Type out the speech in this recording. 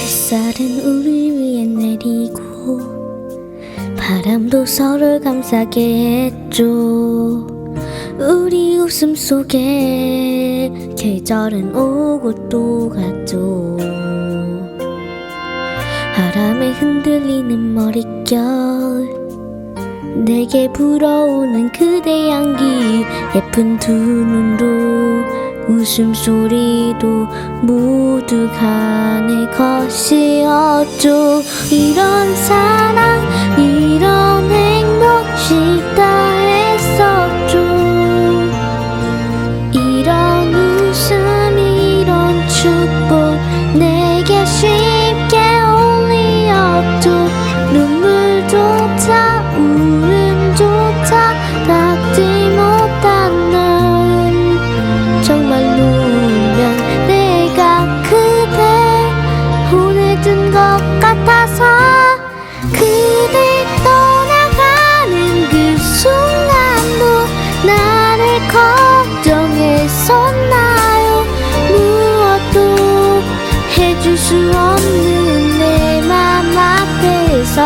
햇살은 우리 위에 내리고 바람도 서로를 감싸게 했죠. 우리 웃음 속에 계절은 오고 또 가죠. 바람에 흔들리는 머릿결 내게 불어오는 그대 향기 예쁜 두 눈도 웃음소리도 모두가 내 것이었죠 이런 사랑 해준 것 같아서 그대 떠나가는 그 순간도 나를 걱정했었나요? 무엇도 해줄 수 없는 내 맘 앞에서